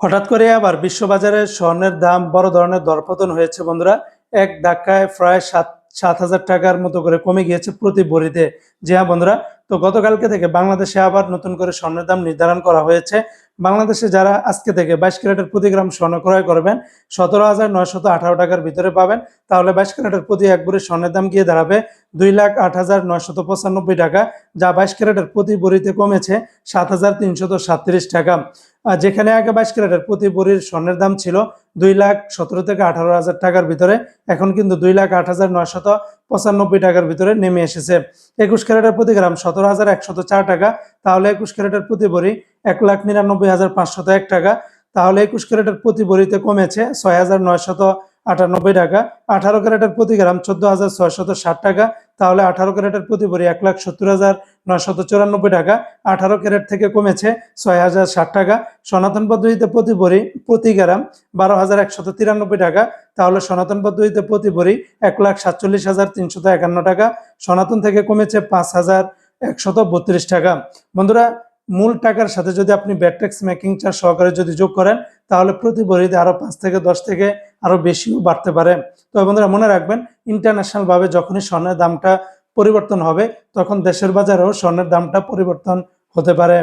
হঠাৎ করে আবার বিশ্ববাজারে স্বর্ণের দাম বড় ধরনের দরপতন হয়েছে, বন্ধুরা। এক ধাক্কায় প্রায় সাত সাত হাজার টাকার মতো করে কমে গিয়েছে প্রতি ভরিতে। জি হ্যাঁ বন্ধুরা। তো গতকালকে থেকে বাংলাদেশে আবার নতুন করে স্বর্ণের দাম নির্ধারণ করা হয়েছে। বাংলাদেশে যারা আজকে থেকে বাইশ ক্যারেটের প্রতি গ্রাম স্বর্ণ ক্রয় করবেন, সতেরো হাজার নয়শত আঠারো টাকার ভিতরে পাবেন। তাহলে বাইশ ক্যারেটের প্রতি এক ভরি স্বর্ণের দাম গিয়ে দাঁড়াবে দুই লাখ আট হাজার নয়শত পঁচানব্বই টাকা, যা বাইশ ক্যারেটের প্রতি ভরিতে কমেছে সাত হাজার তিনশত সাতত্রিশ টাকা। যেখানে আগে বাইশ ক্যারেটের প্রতি ভরির স্বর্ণের দাম ছিল দুই লাখ সতেরো থেকে আঠারো হাজার টাকার ভিতরে, এখন কিন্তু দুই লাখ আট হাজার নয়শত পঁচানব্বই টাকার ভিতরে নেমে এসেছে। একুশ ক্যারেটের প্রতি গ্রাম সতেরো হাজার একশত চার টাকা, তাহলে একুশ ক্যারেটের প্রতি ভরি এক লাখ নিরানব্বই হাজার পাঁচশত এক টাকা, তাহলে একুশ ক্যারেটের প্রতি ভরিতে কমেছে ছয় হাজার নয়শত আটানব্বই টাকা, আঠারো ক্যারেটের প্রতি গ্রাম চোদ্দ হাজার ছয়শত ষাট টাকা তাহলে আঠারো ক্যারেটের প্রতি ভরি এক লাখ সত্তর হাজার নয়শত চুরানব্বই টাকা। আঠারো ক্যারেট থেকে কমেছে ছয় হাজার ষাট টাকা। সনাতন পদ্ধতিতে প্রতি ভরি প্রতি গ্রাম বারো হাজার একশত তিরানব্বই টাকা। তাহলে সনাতন পদ্ধতিতে প্রতি ভরি এক লাখ সাতচল্লিশ হাজার তিনশত একান্ন টাকা। সনাতন থেকে কমেছে পাঁচ হাজার একশত বত্রিশ টাকা। বন্ধুরা মূল টাকার সাথে যদি আপনি ব্যাটটেক্স মেকিং চার্জ সহকারে যদি যোগ করেন, তাহলে প্রতি ভরিতে আরও পাঁচ থেকে দশ থেকে আরও বেশিও বাড়তে পারে। তো বন্ধুরা, মনে রাখবেন ইন্টারন্যাশনালভাবে যখনই স্বর্ণের দামটা পরিবর্তন হবে, তখন দেশের বাজারেও স্বর্ণের দামটা পরিবর্তন হতে পারে।